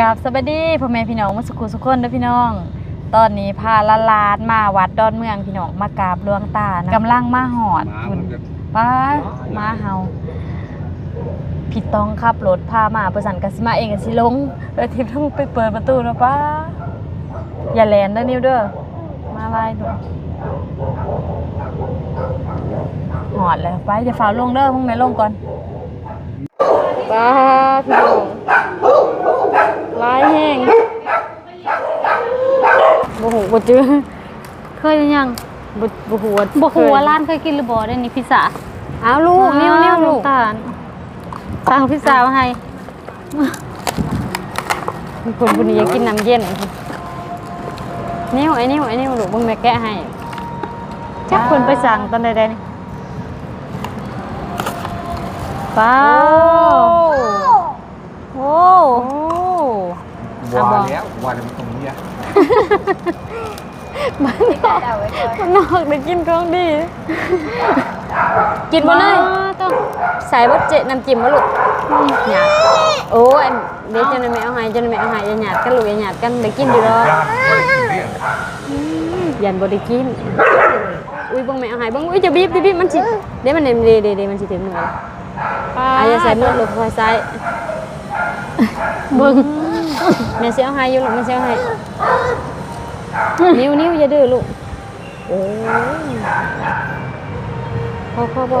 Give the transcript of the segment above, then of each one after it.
กับสวัสดีพ่อแม่พี่น้องมาสุขุสุขคนเด้อพี่น้อง ตอนนี้พาละลานมาวัดดอนเมืองพี่น้องมากราบหลวงตานะกำลังมาหอดคุณป้ามาเฮาพี่ต้องขับรถพามาประสันกสิมาเองกสิลงแล้วทิพย์ต้องไปเปิดประตูนะป้าอย่าแลนเด้อนิวเด้อมาไล่ดูหอดแล้วไปจะฝ่าลงเด้อมึงไหนลงก่อนป้าพี่น้อง ลายแห้งบ่หูบ่จื้อเคยหรือยังบ่บ่หูว่าบอกหัวาร้านเคยกินหรือบ่ได้นี่พิซซ่าอ้าวลูกนิ้วนิ้วลูกตาลสั่งพิซซ่ามาให้คนคนนี้อยากกินน้ำเย็นนิ้วไอ้นิ้วไอ้นิ้วลูกมึงแม่แกะให้จักคนไปสั่งตอนใดๆนี่ป้าโอ้โอ้โอ้ ว่าแล้วว่าแล้วมันตรงนี้อะมันนอกได้กินของดี กินบ่เลยต้องใส่บ่เจน้ำจิ้มบ่ลูกหยาดโอ้อันเดี๋ยวเจะนายแม่เอาให้เจะนายแม่เอาให้อย่าหยาดกันลูกอย่าหยาดกันได้กินอยู่ดอกญาติไม่ได้กินเนี่ยยันบริกินอุ้ยเบังแม่เอาใหายบังอุ้ยจะบีบจะบีบมันสิเดี๋ยวมันเดเดเดเดมันสิถึงมือป้าอายาใส่มือลูกคอยซ้ายเบิ่ง แม่เสียวให้อยู่ลูกแม่เสียวให้นิ้วนิ้วอย่าดื้อลูกโอ้ยพอพอพอ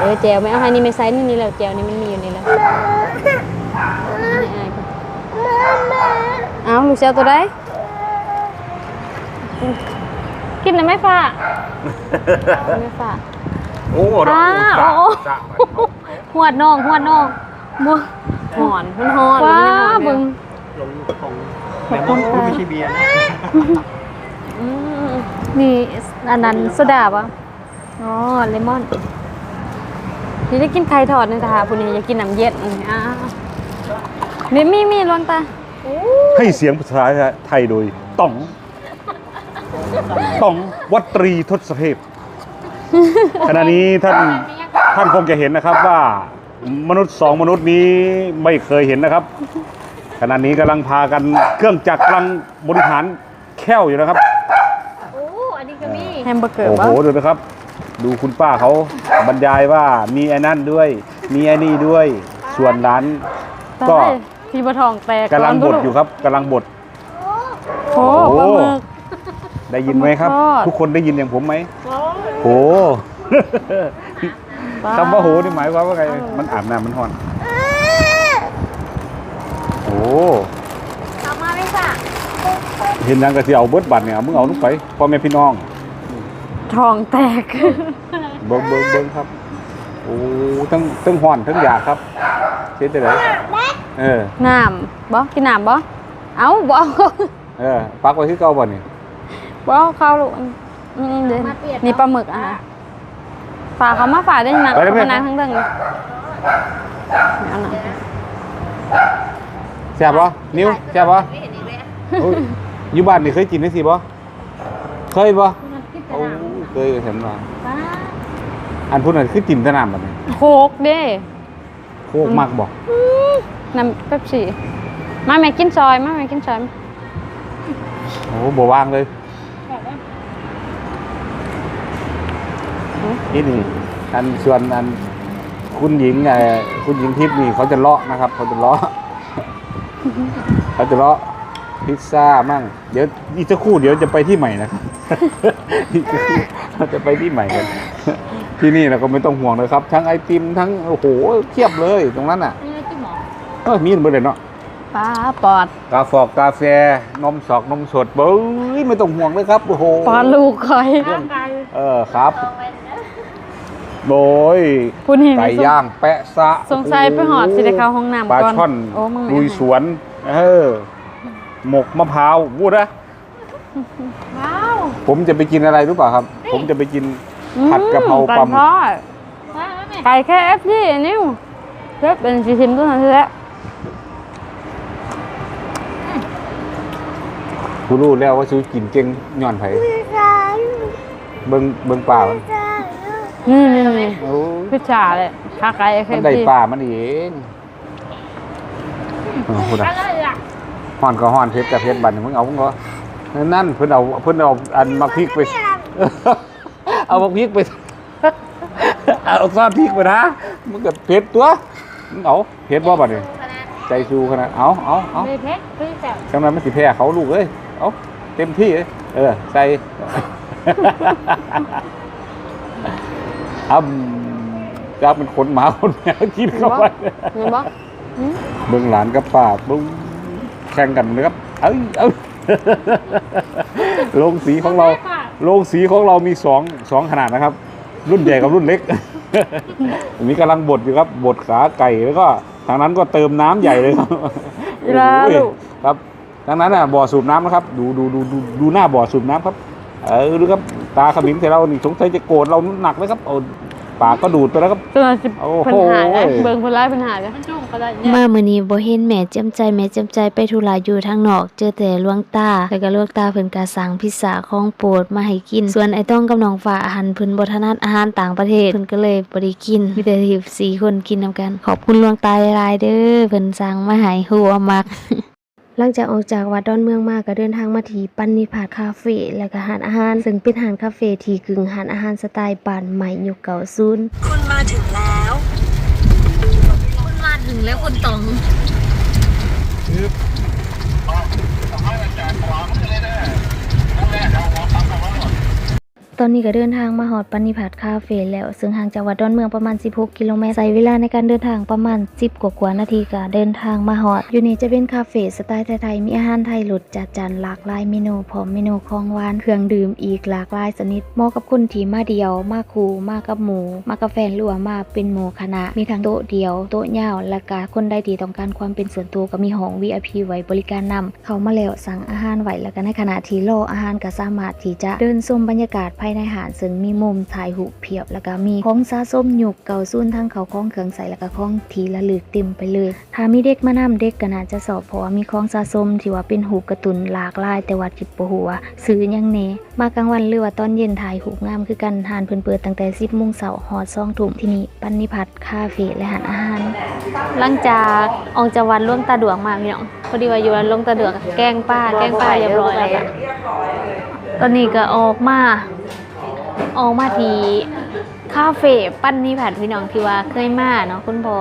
เออแจวแม่เอาให้นี่แม่ไซส์นี่นี่แล้วแจวนี่มันมีอยู่นี่แล้วให้อายก่อนเอาลูกเสียวตัวใดกินได้ไหมป้าไม่ฝากโอ้เราอ่าอุตโอ้ส่าห์โอ้อุตส่าห์หวดน้องหวดน้องบ่ หอนมันหอนว้ามันหอนเบิ่งลงของแต่มันไม่ใช่เบียร์นะอืมนี่อันนั้นโซดาปะอ๋อเลมอนนี่ได้กินไข่ทอดนี่ค่ะผู้นี้อยากกินน้ำเย็นอ่ามีมีมีลวงตาให้เสียงภาษาไทยโดยต้องต้องวัตรีทศเทพขณะนี้ท่านท่านคงจะเห็นนะครับว่า มนุษย์สองมนุษย์นี้ไม่เคยเห็นนะครับ ขณะนี้กำลังพากันเครื่องจักรกำลังบริหารแค้วอยู่นะครับ โอ้ อันนี้ก็มีแฮมเบอร์เกอร์โอ้โหวะดูนะครับ ดูคุณป้าเขาบรรยายว่ามีไอ้นั่นด้วย มีไอ้นี่ด้วย ส่วนร้านก็ตายพี่บะทองแตกกำลังบดอยู่ครับกำลังบด โอ้ปลาหมึก ได้ยินไหมครับทอด ทุกคนได้ยินอย่างผมไหมโหปลา คำว่าโหนี่หมายความว่าไง มันอาบน้ำมันห่อน โอ้เอามาไหมป้าเห็นนางกะสิเอาเบิดบัตรเนี่ยเอามึงเอาลูกไปพ่อแม่พี่น้อง ทองแตก เบิ้งเบิ้งเบิ้งครับ โอ้ทั้งทั้งห่อนทั้งอยากครับเช็ดได้เลยเออน้ำบ่กินน้ำบ่เอาบ่เอาเออปักไว้ที่เก่าบ่นี่บ่เอาเข้าลูกอืมเดี๋ยวนี่ปลาหมึกอะ ฝากเขามาฝากได้นะเขามานั่งข้างเรื่องนี่เอาหน่อยแซ่บบ่นิ้วแซ่บบ่โอ้ยอยู่บ้านนี่เคยกินได้สิบ่เคยบ่โอ้เคยเห็นบ่อันพูดนั่นคือกินแตะน้ำบัดนี้โคกเด้โคกมักบ่น้ำเป๊ปซี่มาแม่กินซอยมาแม่กินซอยโอ้บ่วางเลย นี่นี่อันส่วนอันคุณหญิงไอ้คุณหญิงทิพย์นี่เขาจะเลาะนะครับ เขาจะเลาะเขาจะเลาะพิซซ่ามั่งเดี๋ยวอีกสักครู่เดี๋ยวจะไปที่ใหม่นะครับอีกสักครู่เราจะไปที่ใหม่กันที่นี่เราก็ไม่ต้องห่วงนะครับ ทั้งไอติมทั้งโอ้โหเทียบเลยตรงนั้นอะนี่จิ้มหมอเออมีหมดเลยเนาะปลาปอดกาฟอกกาแฟนมสอกนมสดเบ้ยไม่ต้องห่วงเลยครับโอ้โหปอดลูกคอยเออครับ โดยผู้นี้ไก่ย่างแปะซะสงสัยไปหอดสิได้เข้าห้องน้ำปลาก่อนช่อนโอ้มึงลุยสวน เออ หมกมะพร้าวพูดนะว้าว ผมจะไปกินอะไรรู้เปล่าครับ ผมจะไปกินผัดกะเพราปลาหมึไก่กทอดว้าวแม่ไก่แค่เอฟที่นิ้วเล็บเป็นสีชิมตัวนั้นแหละกูรู้แล้วว่าซูกินเก่งย้อนไผเบิ่งเบิ่งป่ามัน นี่นี่นี่โอ้พิซซ่าเลยขาไก่แค่มันได้ที่ป่ามันเองเออพูดนะอะไรฮ้อนก็ฮ้อนเพชรกับเพชรบัดนมึงเอามึงก็นั่นเพิ่นเอาเพิ่นเอาอันมักพริกไป เอามักพริกไป เอาซอสพริกไปนะมึงก็เผ็ดตัวมึงเอาเผ็ดบ่บัดนี้ใจชูขนาดเอาเอาเอา เลยเพชรพี่แจ๋วจังนั้นมันสิแพ้เขาลูกเอ้ย เอาเต็มที่เลยเออ ใส่ อ้ำจะเป็นคนหมาคนแมวกินเข้าไปเห็นบ่หืมเบิ่งหลานกับป้าเบิ่งแข่งกันนะครับ เอ้ยเอ้ยโรงสีของเราโรงสีของเรามีสองสองขนาดนะครับ รุ่นใหญ่กับรุ่นเล็กมีกำลังบดอยู่ครับบดขาไก่แล้วก็ทางนั้นก็เติมน้ำใหญ่เลยครับอีลาโอ้ยลูกครับทางนั้นน่ะบ่อสูบน้ำนะครับ ดูดูดูดูดูหน้าบ่อสูบน้ำครับ เออดูครับตาขมิ้นใส่เรานี่สงสัยจะโกรธเราหนักเลยครับเอาปากก็ดูดไปแล้วครับ ตัวสิโอ้ปัญโหหาได้เบิ่งเพิ่นร้ายปัญหาเด้อมามื้อนี้บ่เห็นแม่จำใจแม่จำใจไปธุระอยู่ทางนอก เจอแต่หลวงตาแล้วก็หลวงตาเพิ่นก็สั่งพิซซ่าของโปรดมาให้กิน ส่วนไอ้ต้องกับน้องฟ้าอาหารเพิ่นบ่ถนัดอาหารต่างประเทศเพิ่นก็เลยบ่ได้กินมีแต่ทีสี่คนกินนํกัน ขอบคุณหลวงตาหลายๆเด้อเพิ่นสั่งมาให้ฮู้ว่ามัก หลังจากออกจากวัดดอนเมืองมาก็เดินทางมาที่ปันนิพาดคาเฟ่และก็หานอาหาร ซึ่งเป็นหานคาเฟ่ที่กึ่งหานอาหารสไตล์บ้านใหม่ยุคเก่าศูนคุณมาถึงแล้ว คุณมาถึงแล้วคุณตอง ตอนนี้ก็เดินทางมาฮอดปันนิพัฒน์คาเฟ่แล้ว ซึ่งห่างจากวัดดอนเมืองประมาณ 16 กิโลเมตรใช้เวลาในการเดินทางประมาณ 10 กว่ากว่านาทีก็เดินทางมาฮอด อยู่นี่จะเป็นคาเฟ่สไตล์ไทยๆมีอาหารไทยรสจัดจานหลากหลายเมนูพร้อมเมนูของหวานเครื่องดื่มอีกหลากหลายชนิดเหมาะกับคนที่มาเดียว มาคู่มากับหมู มากับแฟนหรือว่ามาเป็นหมู่คณะ มีทั้งโต๊ะเดียว โต๊ะยาวและก็คนใดที่ต้องการความเป็นส่วนตัวก็มีห้อง VIP ไว้บริการนำเข้ามาแล้วสั่งอาหารไว้แล้วก็ในขณะที่รออาหารก็สามารถที่จะเดินชมบรรยากาศายในหาดซึ่งมีมุมถ่ายรูปเพียบ แล้วก็มีของสะสมหยุคเก่าซุ่นทั้งเขาของเครื่องใส่แล้วก็ของทีละลึกเต็มไปเลย ถ้ามีเด็กมานำเด็กก็น่าจะสอบเพราะว่ามีของสะสมที่ว่าเป็นหูกร์ตูนหลากหลาย แต่ว่าคิบ่ฮู้ว่าซื้อหยังแน่มากลางวันหรือว่าตอนเย็นถ่ายรูปงามคือกันหานเพิ่นเปิดตั้งแต่10:00นเช้าฮอด2ทุ่มที่นี่ปันนิพัฒน์คาเฟ่และหานอาหาร หลังจากออกจากวัดหลวงตาดวงมาพี่น้องพอดีว่าอยู่วัดหลวงตาดวงแกล้งป้าแกล้งป้าเรียบร้อยแล้วค่ะ อนนี้ก็ออกมาออกมาทีคาเฟ่ปั้นนี่ผัดพี่น้องที่ว่าเคยมาเนาะคุณพอ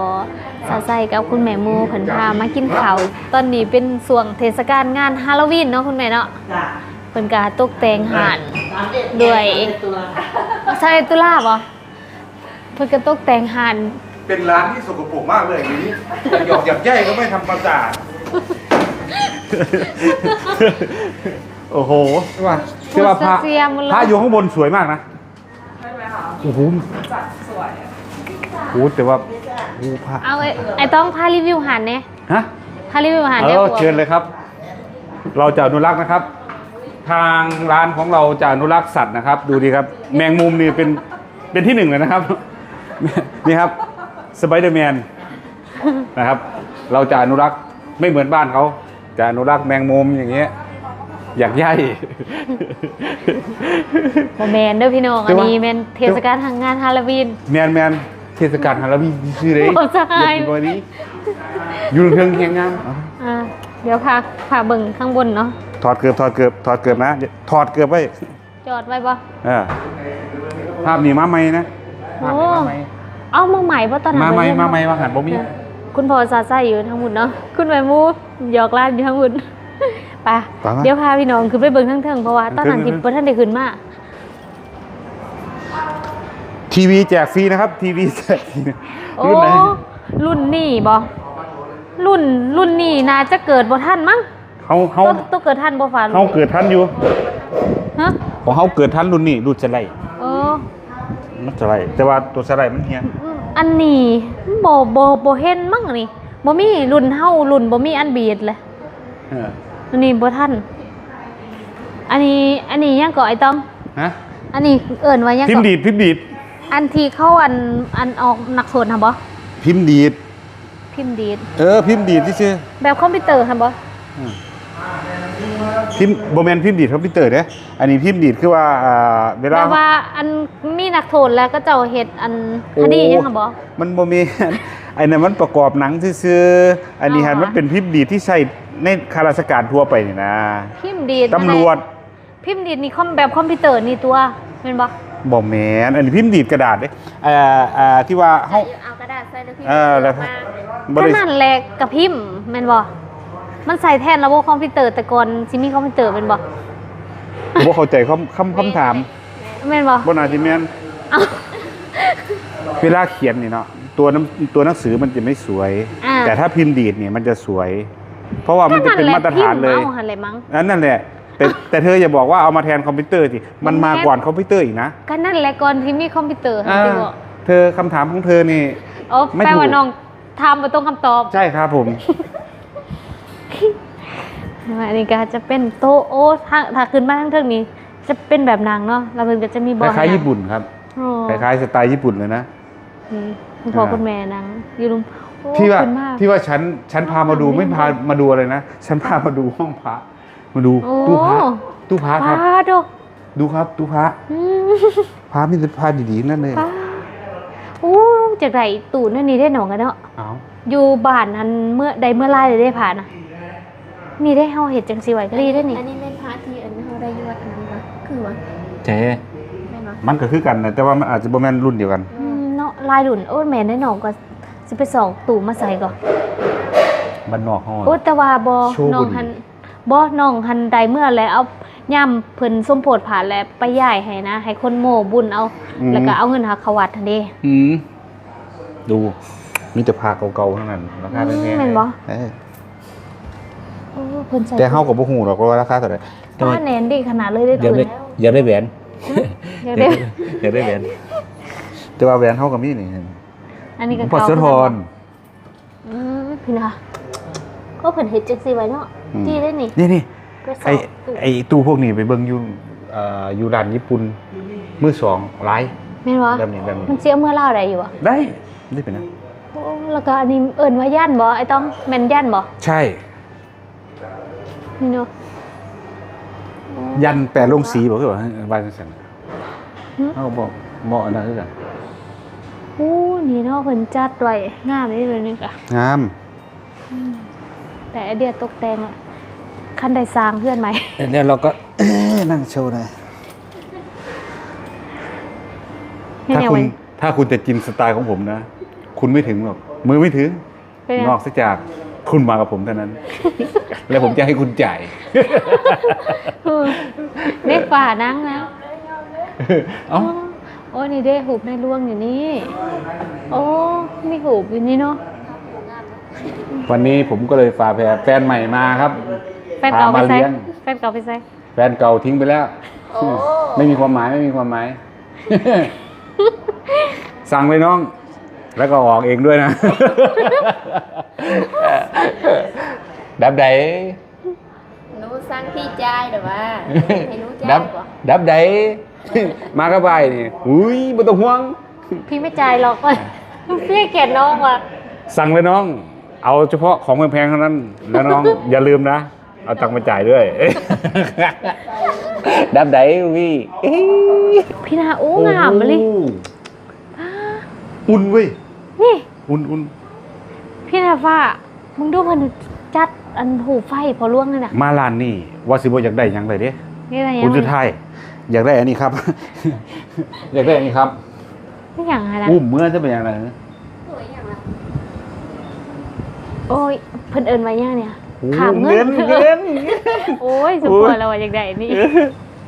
สาใสกับคุณแม่มูเพิ่นพามากินข้าวตอนนี้เป็นส่วงเทศกาลงานฮาโลวีนเนาะคุณแม่เนาะเพิ่นก็ตกแต่งหานด้วยใช่ตุลาบ่เพิ่นก็ตกแต่งหานเป็นร้านที่สกปรกมากเลยอย่างนี้หยอกหยักแย่ก็ไม่ทำความสะอาด โอ้โหใช่ป่ะใช่ป่ะพระเสียหมดเลย พระอยู่ข้างบนสวยมากนะโอ้โหโอ้โหแต่ว่าโอ้โหพระเอาไอ้ไอ้ต้องพารีวิวหานแหน่ฮะ พารีวิวหานเอแหน่อผัวเชิญเลยครับ เราจะอนุรักษ์นะครับ ทางร้านของเราจะอนุรักษ์สัตว์นะครับ ดูดีครับ แมงมุมนี่เป็นเป็นที่หนึ่งเลยนะครับ นี่ครับสไปเดอร์แมนนะครับ เราจะอนุรักษ์ไม่เหมือนบ้านเขาจะอนุรักษ์แมงมุมอย่างเงี้ย อยากใหญ่บ่แมนเด้อพี่น้องแต่อันว่านี้แม่นเทศกาลทางงานฮาโลวีนแมนแมนเทศกาลฮาโลวีนชื่อเลยโอ้ใช่เด็กตัวนี้อยู่เทิงแข่งงานเอาอ่าเดี๋ยวพาพาเบิ่งข้างบนเนาะถอดเกือบถอดเกือบถอดเกือบนะถอดเกือบไว้จอดไว้บ่เออภาพนี้มาใหม่นะภาพนี้มาใหม่เอามาใหม่บ่ตอนนั้นมาใหม่เบิ่งมาใหม่มาหันบ่มีคุณพ่อซาซ่าอยู่ทั้งหมดเนาะคุณแม่หมูหยอกล้านอยู่ทั้งหมด ไปเดี๋ยวพาพี่น้องขึ้นไปเบิ่งทั้งเทิงเพราะว่าตอนนั้นที่บ่ทันได้ขึ้นมาทีวีแจกฟรีนะครับ ทีวีแจกฟรีนะโอ้รุ่นไหนรุ่นนี้บ่รุ่นรุ่นนี้น่าจะเกิดบ่ทันมั้งเฮาเฮาต้องต้องเกิดทันบ่ฟ้าเฮาเกิดทันอยู่ฮะของเฮาเกิดทันรุ่นนี้รุ่นสไลด์โอ้มันสไลด์แต่ว่าตัวสไลด์มันเฮียอันนี้บ่บ่บ่เห็นมั้งนี่บ่มีรุ่นเฮารุ่นบ่มีอันบีดเลย เออ อันนี้บ่ทันอันนี้อันนี้ยังก็ไอ้ต้องฮะอันนี้เอิ้นว่ายังพิมก็พ์ดีดพิมพ์ดีดอันที่เข้าอันอันออกหนักโทษหั่นบ่พิมพ์ดีดพิมพ์ดีดเออพิมพ์ดีดที่ชื่อแบบคอมพิวเตอร์หั่นบ่พิมพ์บ่แม่นพิมพ์ดีดคอมพิวเตอร์เด้อันนี้พิมพ์ดีดคือว่าอ่าเวลาแต่ว่าอันมีนักโทษแล้วก็เจ้าเฮ็ดอันคดียังหั่นบ่ มันบ่มี ไอ้นั่นมันประกอบหนังซื่อๆอันนี้หันอ๋อมันเป็นพิมพ์ดีดที่ใช้ ในข้าราชการทั่วไปนี่นะ พิมพ์ดีดตำรวจ พิมพ์ดีดนี่คอมแบบคอมพิวเตอร์นี่ตัวเป็นบ่บ่แมนอันนี้พิมพ์ดีดกระดาษเด้เอ่อเอ่อที่ว่าเฮาเอากระดาษใส่แล้วพิมพ์เออแล้วมาบ่ก็ได้นั่นแหละกับพิมพ์แม่นบ่มันใส่แทนระบบคอมพิวเตอร์แต่ก่อนสิมีคอมพิวเตอร์เป็นบ่บ่เข้าใจคำคำคำถามแม่นบ่บ่น่าสิแม่นเอาเวลาเขียนนี่เนาะตัวหนังตัวหนังสือมันจะไม่สวย อ่า แต่ถ้าพิมพ์ดีดเนี่ยมันจะสวย เพราะว่ามันจะเป็นมาตรฐานเลยก็นั่นแหละพิมพ์เอาหั่นเลยมั้งนั่นนั่นแหละแต่แต่เธออย่าบอกว่าเอามาแทนคอมพิวเตอร์สิมันมาก่อนคอมพิวเตอร์อีกนะก็นั่นแหละก่อนที่มีคอมพิวเตอร์หั่นอ่าสิบ่เธอคำถามของเธอนี่โอ้ไม่แปลว่าถูกน้องทำบ่ตรงคำตอบ ใช่ครับผมอันนี้ก็จะเป็นโตะโอ้ถ้าถ้าขึ้นมาทั้งเทิงนี้ จะเป็นแบบนางเนาะแล้วมันก็จะมีบคอลล้ายๆญี่ปุ่นครับโอ้คล้ายๆสไตล์ญี่ปุ่นเลยนะนี่คุณพ่ออ่าคุณแม่นางอยู่รุมโอ้ ที่ว่าขึ้นมกที่ว่าฉันฉันพามาดูอ่าไม่พามาดูอะไรนะฉันพามาดูห้องพระมาดูโอ้ตู้พระตู้พระครับป้าดอกดูครับตู้พระอืมพระมีแต่พระดีๆนั่นเลยป้าโอ้จากไหนตู่นั่นนี่ได้หนองกันเนาะเอาอยู่บ้านนั้นเมื่อใดเมื่อไรเลยได้ผ่านนะนี่ได้เฮาเห็ดจังสิไหวก็รีได้นี่อันนี้เป็นพาร์ทที่อันนี้เขาได้ยอดอันนั้นปะคือวะเจ๊แม่นปะมันก็คือกันนะแต่ว่ามันอาจจะบ่แม่นรุ่นเดียวกันอืมเนาะลายดุนโอ้ยแม่ได้หนองก็จะไปสองตู่มาใส่ก่อนบ้านนอกห้อง โอ้แต่ว่าบอโชว์บุญ น้องหันบอน้องหันใดเมื่อแล้วเอาย่ำเพิ่นส้มโพดผ่านแล้วไปย่ายให้นะ ให้คนโม่บุญเอาแล้วก็เอาเงินหาเขาวัดทันเด้อืมดูมีแต่พาเก่าๆทั้งนั้นราคาแพอืงมแม่นบ่เออโอ้เพิ่นใส่แต่เฮาก็บ่ฮู้หรอกว่าราคาเท่าไหร่ป้าแนนดีขนาดเลยได้อยากตื่นได้อยากได้แหวนอยากได้อยากได้แหวนแต่ว่าแหวนเฮาก็มีนี่ อันนี้ก็พอเก่าเสื้อทอนอืมพี่นะก็เพิ่นเฮ็ดจังซี่ไว้เนาะอืมดีได้นี่นี่นี่ก็สไออบตู่ไอตู้พวกนี้ไปเบิ่งอยู่เอ่ออยู่ร้านญี่ปุ่นมือสองหลายแม่นบ่แบบนี้แบบนี้มันสิเอาเมื่อเล่าได้อยู่อะได้ได้เป็นนะโอ้แล้วก็อันนี้เอิ้นว่าย่านบ่ไอ้ต้องแม่นย่านบ่ใช่นี่เนาะยันแปรลงสีบอกคือว่าว่าจังซั่นหึเฮาบอกเหมาะอันนั้นคือกันโอ้ นี่เนาะเพิ่นจัดไว้งามนี่เลยนี่ก็งาม แต่ไอเดียตกแต่งอะคันใดสร้างเพื่อนไหมเนี่ยเราก็ นั่งโชว์หน่อยถ้าคุณถ้าคุณจะกินสไตล์ของผมนะ คุณไม่ถึงหรอกมือไม่ถึงนยังนอกจากคุณมากับผมเท่านั้น แล้วผมจะให้คุณจ่ายเด็กฝ่านั่งนะเอ้า โอ้นี่เด้หูบในร่วงอยู่นี่โอ้มีหูบอยู่นี่เนาะวันนี้ผมก็เลยฝากแฟนแฟนใหม่มาครับแฟนเก่าไปพามาใส่เลี้ยงแฟนเก่าไปใส่แฟนเก่าทิ้งไปแล้ว ไม่มีความหมายไม่มีความหมาย สั่งเลยน้อง แล้วก็ออกเองด้วยนะ ดับใดหนูสร้างที่จ่ายหรือว่าให้หนูจ่าดัยบบ่ดับใด มากระบายนี่อุ้ยไม่ต้องห่วง พี่ไม่จ่ายหรอกพี่เกลียดน้องว่ะสั่งเลยน้อง เอาเฉพาะของแพงๆเท่านั้นแล้วน้อง อย่าลืมนะ เอาตังค์มาจ่ายด้วยดับใดวี่เอ้ยพี่นาโอ้งามมาเลยโอ้อุ่นเว้ยนี่อุ่นอุ่นพี่นาฟ้ามึงดูเพิ่นจัดอันหูไฟพอล่วงเลยน่ะมาร้านนี่ว่าสิบ่อยากได้หยังเลยเด้นี่อะไรคุณยังสุดท้าย อยากได้อันนี้ครับ อยากได้อันนี้ครับไม่อย่างไรนะอุ้มเมื่อจะเป็นอย่างไรนะโอ้ยเพิ่นเอิ้นไว้ย่างเนี่ยโอ้ขามเงิเงินนเงินโอ้ยสมควรแล้วว่าอย่างใดนี่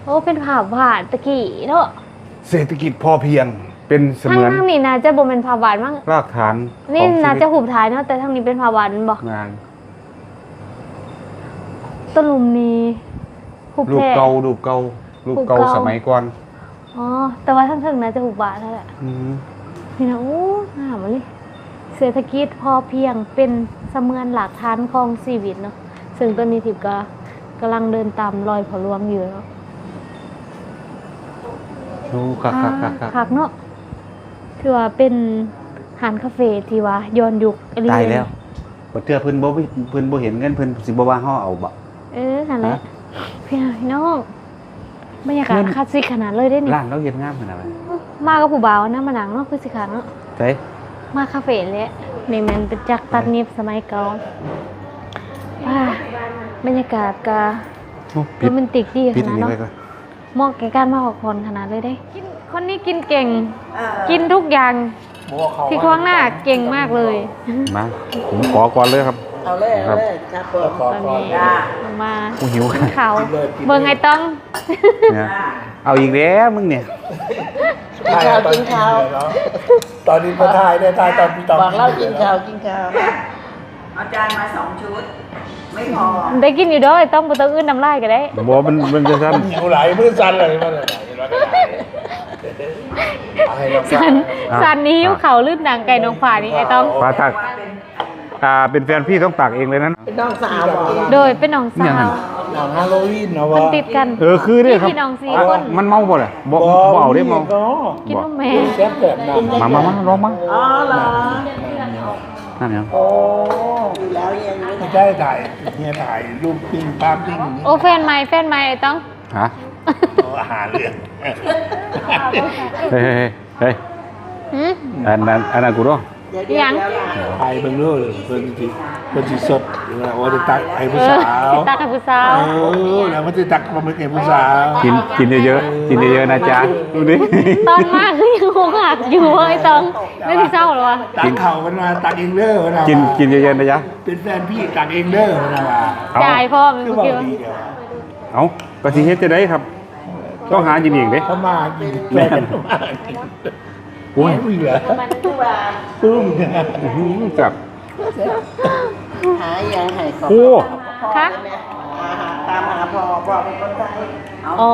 โอ้เป็นภาพวาดตะกี้เนาะเศรษฐกิจพอเพียงเป็นเสทางมือนทางนี้นะจะบ่เป็นภาพวาดมั้งรากฐานนี่ของชีนะวิตจะหูบถ่ายเนาะแต่ทางนี้เป็นภาพวาดแมันบ่งานต้นลุมมีหูบรูปแท้เก่ารูปเก่ารูปเก่า รูปเก่าสมัยก่อนอ๋อแต่ว่าทางถึงนะจะหูบวาดเท่านั้นแหละอืมนี่นะโอ้งามมาเลยเศรษฐกิจพอเพียงเป็นเสมือนหลักฐานของชีวิตเนาะซึ่งตอนนี้ทิพย์ก็กำลังเดินตามรอยพอหลวงอยู่เนาะดูคักคักคักคักคักเนาะถือว่าเป็นหานคาเฟ่ที่ว่าย้อนยุคอะไรตายแล้วบ่เทื่อเพิ่นบ่เพิ่นบ่เห็นเงินเพิ่นสิบ่ว่าเฮาเอาบ่เออนั่นแหละฮะพี่น้อง บรรยากาศเงินคลาสสิกขนาดเลยได้นี่ร้านเราเฮ็ดงามขนาดไหนมากับผู้บ่าวนะมาหนังเนาะคือสิขาเนาะเฮ้ยมาคาเฟ่เลยนี่มันเป็นจักรตัดเนียบสมัยเก่าว้าบรรยากาศกะโอ้โรแมนติกดีขปิดอันานดนี้เนาะไปก่อนเหมาะแก่การมาพักผ่อนขนาดเลยได้กินคนนี้กินเก่ง กินทุกอย่างที่ข้างหน้าเก่งมากเลยมาผมขอก่อนเลยครับ เอาเลยครัเอาบเลยครับผมตอนนี้มากูหิวกินเขาวเบิ่งไงต้อง เนี่ยเอาอีกแล้วมึงเนี่ย กินข้าวกินข้าวตอนนี้มาถ่ายได้ถ่ายตอนพี่ตอนบอกเล่ากินข้าวกินข้าวเอาจารย์มาสองชุด ไม่พอได้กินอยู่เด้วยต้องบ่ต้องอื่นน้ำลายก็ได้ บอกมันมันจะซ้หิวไหลมือสั่นเลยมันเลยเอาให้เราสันสันนี้หิวเขาวลื่นหนังไก่นองฝ่านี่ไอ้ต้องำปลาตัก อ่าเป็นแฟนพี่ต้องตักเองเลยนั้น เป็นน้องสาวบอกโดยเป็นน้องสาวหนังฮาโลวีนเนาะมันวะติดกันเออคือเนี่ยครับพี่น้องสี่อะคนมันเมาบ่เลยบ่บ่เอาได้เมากินนมแม่แซ่บแบบนั้นมามามาลองมาอ๋อเหรอนั่นยัง โอ้อยู่แล้วยังไม่ใช่ถ่ายเฮียถ่ายรูปปิ้งป้ามปิ้งอย่างนี้โอ้แฟนใหม่แฟนใหม่ไอ้ต้อง ฮะ เอาอาหารเรื่องเฮ้ยเฮ้ยเฮ้ยหืมอันนั้นอันนั้นกูรู้เดี๋ ยวเดี๋ยวยังเดี๋ยวล่ะไปเบิ่งรู้เลยเพิ่นสิเพิ่นสิสดโอ้จะตักไอ้ผู้เอสาอวสิตากับผู้สาวเออแล้วมันจะตักปลาหมึกไอ้ผู้สาวกินกินเยอะๆกินเยอะๆนะจ๊ะดูดิตอนมากคือยังคงหักอยู่เว้ยต้องไม่พี่เศร้าเหรอวะตักเข่ามันมาตักเองเด้อมันว่ากินกินเยอะๆนะจ๊ะเป็นแฟนพี่ตักเองเด้อมันว่าเอาจ่ายพ่อมันคือเมื่อว่ากี้ดีเดียวเอาก็สิเฮ็ดจะได้ครับต้องหากินเองเด้ถ้ามากินแม่แม่นนมากิน โอ้ยอุ้ยเหรอมันคือว่าปึ้มอื้อหือจับ หายังให้ขอโอ้ พ่อได้ไหมอาหารตามหาพ่อพ่อเป็นคนไทยอ๋อ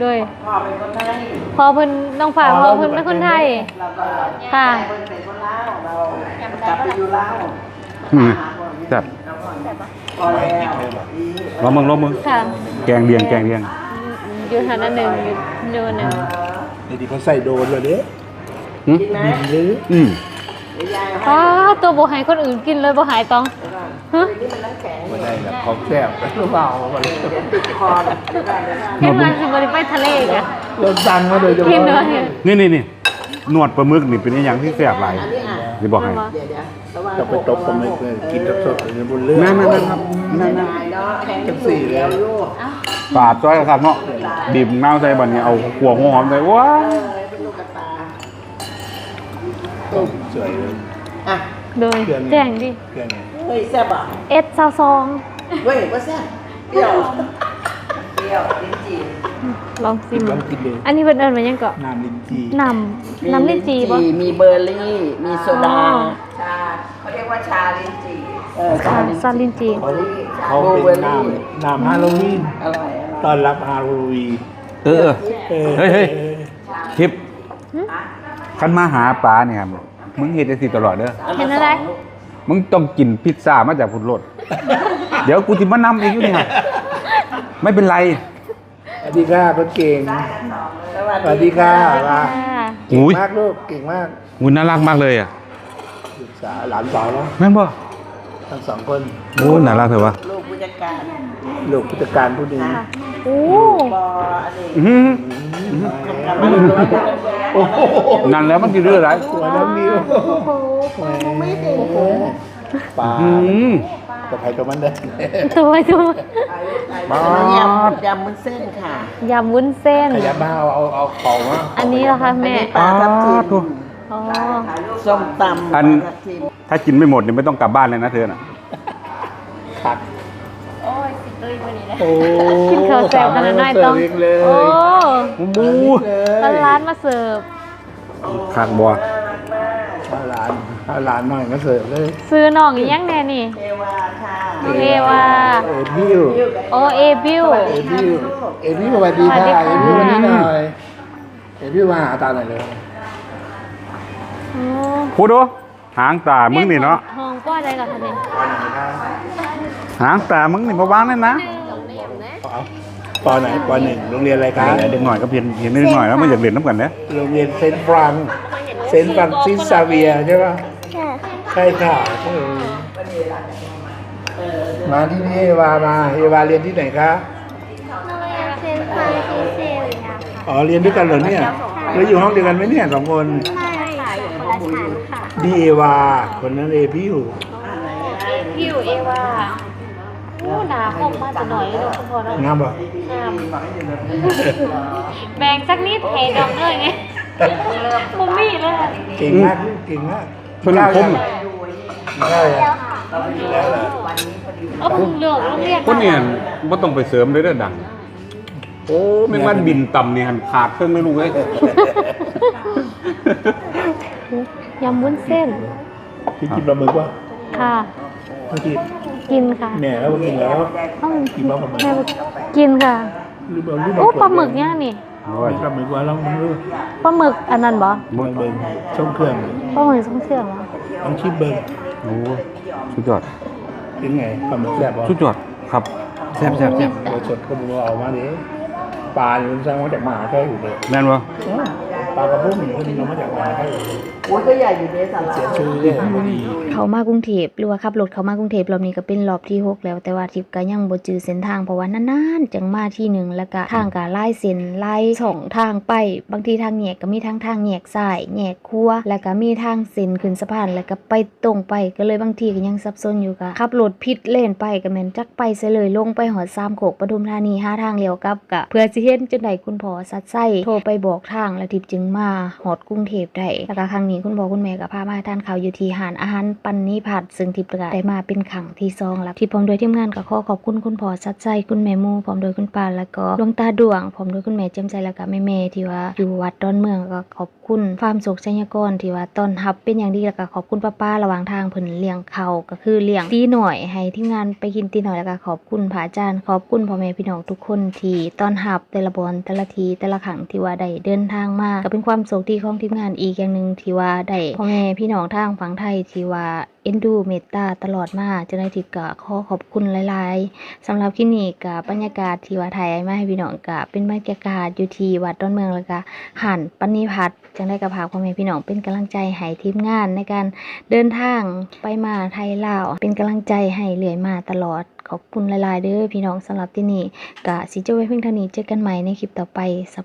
โดยพ่อเป็นคนไทยพอเพิ่นน้องฝ่ายพอเพิ่นเป็นคนไทย เราก็ค่ะเพิ่นเป็นคนลาวเรากลับไปอยู่ลาวอืมจับพอแล้วดีลองมึงลองมึงค่ะแกงเลียงแกงเลียงอยู่ฐานะหนึ่งอยู่อยู่หนึ่ง เดี๋ยวนี้เขาใส่โดนเลยเด้หึ กินไหมบินเลยอืมเดี๋ยวยายเอาให้อ้าตัวบ่ให้คนอื่นกินเลยบ่หายต้องฮะนี่มันน้ำแข็งไม่ได้แบบของแซ่บหรือเปล่ามาเลยติดคอแบบเดี๋ยวก่อนเดี๋ยวก่อนเห็นมันสิบ่ได้ไปทะเลอีกอะโดนสั่งมาโดยเฉกินพาะเนื้อเห็นนี่นี่นี่หนวดปลาหมึกนี่เป็นอหย่างที่แซ่บหลายอันนี้อะจะบอกให้เดี๋ยวเดี๋ยวระวังจะไปตบปลาหมึกเลยกินสดๆเลยบนเรือนั่นนั่นนั่นครับนั่นนั่นได้เนาะแข็งจังสี่เลยลูกปาดจ้อยครับเนาะบีบน้ำใส่บัดนี้เอาขัวหัวหอมใส่ว้าเออเป็นลูกกระตา สวยเลยอะโดยแจ้งดิเครื่องไงเฮ้ยแซ่บอะเอสซาวซองเว้ยว่าแซ่บเปรี้ยวเที่ยวลิ้นจี่ลองซิมลองกินดูอันนี้เพิ่นเอิ้นว่าหยังก็น้ำลิ้นจีน้ำน้ำลิ้นจีบ่มีเบอร์รี่มีโซดาอ๋อชาเขาเรียกว่าชาลิ้นจี่เออค่ะซาลิ้นจีเขาเขาเป็นน้ำน้ำฮาโลวีนอร่อยอร่อยต้อนรับฮาโลวีนเออเออเฮ้ยเฮ้ยทิป คันมาหาปลาเนี่ยครับมึงเฮ็ดจังซี่ตลอดเด้อเห็นอะไรมึงต้องกินพิซซ่ามาจากพุ่นโลดเดี๋ยวกูสิมานำเองอยู่นี่ครับไม่เป็นไรสวัสดีค่ะคนเก่งสวัสสวัสดีดีค่ะค่ะเก่งมากลูกเก่งมากอุ้ยน่ารักมากเลยอะลูกสาวหลานสาวเนาะแม่นบ่ ทั้งสองคนโอ้น่ารักเถอะวะลูกผู้จัดการลูกผู้จัดการผู้ดีโอ้ปออันนี้อื้อหือกำลังดูว่าจะเป็นยังไงโอ้โหนั่นแล้วมันสิเรื่องอะไรสวยแล้วนิ้วไม่ดีปลาอืมกับใครกับมันได้ตัวตัวบ้าอันนี้ดยำยำมุ้นเส้นค่ะยำวุ้นเส้นขยับมาเอาเอาเอาของมาอันนี้เหรอคะอันแม่นี้ปลาทับทิมตัวอ๋อส้มตำปอัลานทับทิม ถ้ากินไม่หมดเนี่ยไม่ต้องกลับบ้านเลยนะเธอน่ะตักโอ้ยสิตุ้ยวันนี้นะ โอ้กินข้าวแซ่บขนาดนั้นต้องเสิร์ฟเเลยโอ้บูร้านร้านมาเสิร์ฟคักบัวถ้าร้านถ้าร้านหน่อยก็เสิร์ฟเลย ซื้อน้องอีหยังแน่นี่เทวาค่ะน้องเอวาเอบิวโอเอบิว เอบิวเอบิวสวัสดีค่ะสวัสดีค่ะ เอบิววันนี้หน่อยเอบิวมาหาตาหน่อยเลย โอ้ พูดดู หางตามึงนี่เนาะห้องป้ออะไรกับคะเนี่ยหางตามึงนี่มาวางเลยนะเอาปอไหนปอหนึ่งโรงเรียนอะไรคะเด็กหน่อยก็เพียนเห็นนิดหน่อยแล้วมันอยากเรียนน้ำกันเนี่ยโรงเรียนเซนต์ฟรังเซนต์ฟรังซิสซาเวียร์ใช่ปะใช่ค่ะเออมาที่นี่เอวามาเอวาเรียนที่ไหนคะอ๋อเรียนด้วยกันเหรอเนี่ยแล้วอยู่ห้องเดียวกันไหมเนี่ยสองคน ดีเอวา คนนั้นเอพิวพิวเอวาโอ้น่ามาจะหน่อยเลยคุณพ่อเนาะงามบ่งามแบ่งสักนิดเทดองเลยไงมุมมี่เลยเก่งมากเก่งมากเพิ่นคมได้แล้วเอาเพิ่งเลือกโรงเรียนคนเนี่ยบ่ต้องไปเสริมเลยเด้อดังโอ้แม่งมันบินต่ำนี่หันขาดเครื่องเลยลูกเอ้ย ยำวุ้นเส้นพี่กินปลาหมึกวะค่ะพี่กินกินค่ะแม่แล้วก็กินแล้วต้องกินปลาหมึกแม่กินค่ะหรือเปล่าหรือเปโอ้ล่าปลาหมึกย่างนี่โอ้ยปลาหมึกว่าลองดูปลาหมึกอันนั้นบ่เบิ่งเบิ่งช่องเครื่องปลาหมึกส้มเสื่อมบ่ลองชิมเบิ่งโอ้ยสุดยอดเป็นไงปลาหมึกแซ่บบ่สุดยอดครับแซ่บแซ่บแซ่บโดยสดก็บอกว่าเอามาดิปลาเนี่ยมันสร้างมาจากมหาแค่อยู่เลยแม่นบ่ปลากระพงนี่มันเอามาจากมหาแค่อยู่เลย โอ้ยก็ใหญ่อยู่ในสาราเสียชื่อเลยมันดีเขามากรุงเทพหรือว่าขับรถเขามากรุงเทพรอบนี้ก็เป็นรอบที่หกแล้วแต่ว่าทิพย์ก็ยังบ่จือเส้นทางเพราะว่านานๆจังมาที่หนึ่งแล้วก็ทางก็ไล่เส้นไล่สองทางไป บางทีทางแยกก็มีทั้งทางแยกซ้ายแยกขวาแล้วก็มีทางเส้นขึ้นสะพานแล้วก็ไปตรงไปก็เลยบางทีก็ยังสับสนอยู่ก็ขับรถผิดเลนไปก็แม่นจักไปซะเลยลงไปหอดสามโขกปทุมธานีหาทางเลี้ยวกลับก็เพื่อสิเห็นจังไดคุณพ่อสัดไส้โทรไปบอกทางแล้วทิพย์จึงมาหอดกรุงเทพได้แล้วก็ครั้งนี้คุณพ่อคุณแม่ก็พามาทานข้าวอยู่ที่หานอาหารปันนิพัฒน์ซึ่งทิพย์ก็ได้มาเป็นครั้งที่สองแล้วที่พร้อมโดวยทีมงานก็ขอขอบคุณคุณพ่อสัดไส้คุณแม่มูพร้อมโดวยคุณปานแล้วก็ดวงตาดวงพร้อมโดวยคุณแม่เจมใจแล้วก็แม่เมที่ว่าอยู่วัดดอนเมืองก็ขอบคุณฟาร์มสุขชัยกรที่ว่าต้อนรับเป็นอย่างดีแล้วก็ขอบคุณป้าป้าๆระหว่างทางเพิ่นเลี้ยงเขาก็คือเลี้ยงตีหน่อยให้ทีมงานไปกินตีหน่อยแล้วก็ขอบคุณพระอาจารย์ขอบคุณพ่อแม่พี่น้องทุกคนที่ต้อนรับแต่ละบอนแต่ละทีแต่ละครั้งที่ว่าได้เดินทางมาก็เป็นความโชคดีของทีมงานอีกอย่างหนึ่งที่ว่าได้พ่อแม่พี่น้องทางฝั่งไทยที่ว่าเอ็นดูเมตตาตลอดมาเจ้าหน้าที่ก็ขอขอบคุณหลายๆสำหรับที่นี่กับบรรยากาศที่ว่าถ่ายมาให้พี่น้องก็เป็นบรรยากาศอยู่ที่วัดดอนเมืองแล้วก็หันปณิพัฒน์จังได้กระพาพ่อแม่พี่น้องเป็นกำลังใจให้ทีมงานในการเดินทางไปมาไทยลาวเป็นกำลังใจให้เรื่อยมาตลอดขอบคุณหลายๆเด้อพี่น้องสำหรับที่นี่กะสิเจ้าไว้เพียงเท่านี้เจอกันใหม่ในคลิปต่อไปสบาย